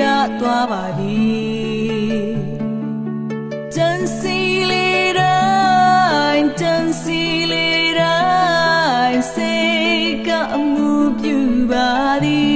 ကသွားပါသည်တန်စီလေးတိုင်းတန်စီလေးတိုင်းစိတ်ကအမှုပြုပါသည်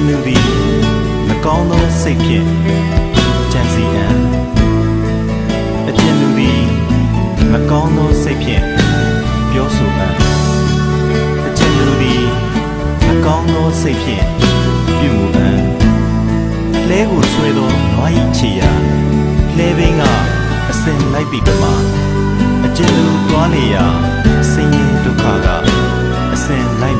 ချင်းလူသည်မကောင်းသောစိတ်ဖြင့်ကြံစီအံအချင်းလူသည်မကောင်းသောစိတ်ဖြင့်ပြောဆိုအံအချင်းလူသည်မကောင်းသောစိတ်ဖြင့်ပြုမှုအံလဲကိုဆွဲသောနွား၏ခြေရာလဲဘင်းကအစင်လိုက်ပြီးကမှအချင်းလူသွားလေရာဆင်းရဲဒုက္ခကအစင်လိုက်